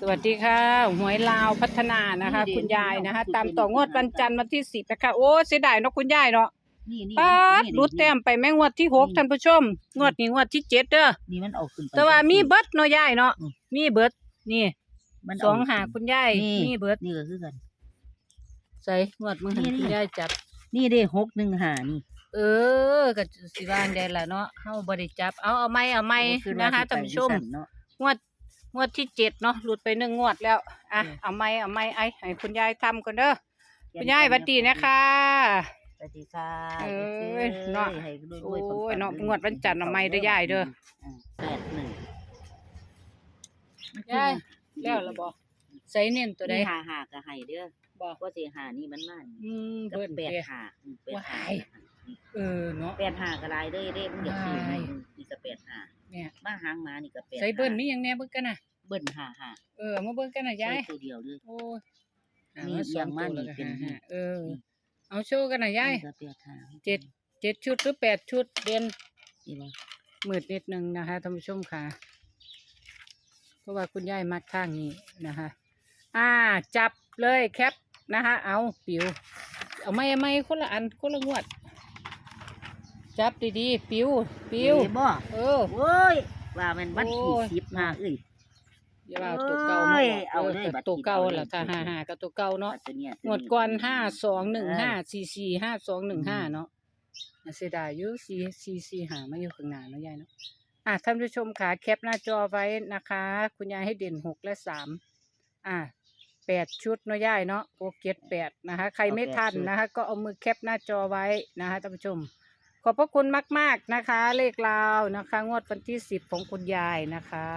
สวัสดีค่ะ หวยลาวพัฒนานะคะนี่ดิคุณยายนะคะนี่ตามต่องวดวันจันทร์วันที่สิบนะคะโอ้เสียดายเนาะคุณยายเนาะนี่นี่ป้าดนี่รุดแต้มไปแม่งวดที่หกนี่ ท่านผู้ชม งวดนี้งวดที่เจ็ดเด้อนี่มันเอาขึ้นไป แต่ว่ามีเบิดเนาะยายเนาะอืม มีเบิดนี่มันสองหาคุณยายนี่ มีเบิดนี่ก็คือกัน ใส่งวดมึงหันนี่นี่ คุณยายจับ นี่เด้หกหนึ่งหานี่ เออก็สิว่างได้ละเนาะเฮาบ่ได้จับเอาเอาไม้เอาไม้โอ้คือว่านะคะสิไปท่านผู้ชมจังซั่นเนาะงวด งวดที่เจ็ดเนาะหลุดไปหนึ่งงวดแล้ว อะอืมเอาไม้เอาไม้ไอ้ให้คุณยายทำก่อนเด้อคุณยายหวัดดีนะคะสวัสดีค่ะเอ้ยเนาะให้ด้วยโอ้ด้วยยเนาะงวดวันจันทร์เอาไม้เด้อยายเด้อแปดหนึ่งยายแล้วละบ่ใส่เน้นตัวใดได้หาหาก็ให้เด้อบ่ว่าสิหานี่มันมาอืมก็เบิ่นแปดเด้หาอืมแปดว้าหายเออเนาะแปดหาก็หลายเด้อเด้มึงอย่าซื้อว้ายนี่ ก็แปดหาเนี่ยมาหางมานี่ก็แปดใส่เบิ่นหามีหยังแหน่เบิ่งกันน่ะเบิ่นหาหาเออมาเบิ่งกันน่ะยายใส่ตัวเดียวเลย โอ้ยหามีมาสองเอียงมาตัวนี่แล้วก็เป็น หานี่หาเออ เอาโชว์กันน่ะยายนี่ก็แปดหาเจ็ดเจ็ดชุดหรือแปดชุดเด่น นี่บ่มืดนิดนึงนะคะท่านผู้ชมค่ะ เพราะว่าคุณยายมักข้างนี้นะคะ อ่า จับเลยแคปนะคะ เอาปิว เอาไม่ไม่คนละอันคนละงวด จับดีๆ ปิวปิวนี่บ่เออ โอ้ยว่ามันวันที่โอ้ยสิบมาเอ้ย อย่าว่าตัวเก่ามาเอ้ยบอกเอาเออเลยแต่บัดตัวนี้เก่าเอาเลยล่ะถ้าห้าห้ากับตัวเก่าเนาะตัวเนี้ยงวดก่อนห้าสองหนึ่งห้าสี่สี่ห้าสองหนึ่งห้าเนาะน่าเสียดายอยู่สี่สี่สี่หามาอยู่ข้างหน้าเนาะยายเนาะอะท่านผู้ชมค่ะแคปหน้าจอไว้นะคะ คุณยายให้เด่นหกและสามอะแปดชุดเนาะยายเนาะโอเก็ตแปดนะคะ ใครไม่ทันนะคะ ก็เอามือแคปหน้าจอไว้นะคะท่านผู้ชม ขอบพระคุณมาก ๆ นะคะ เลขลาวนะคะ งวดวันที่สิบของคุณยายนะคะ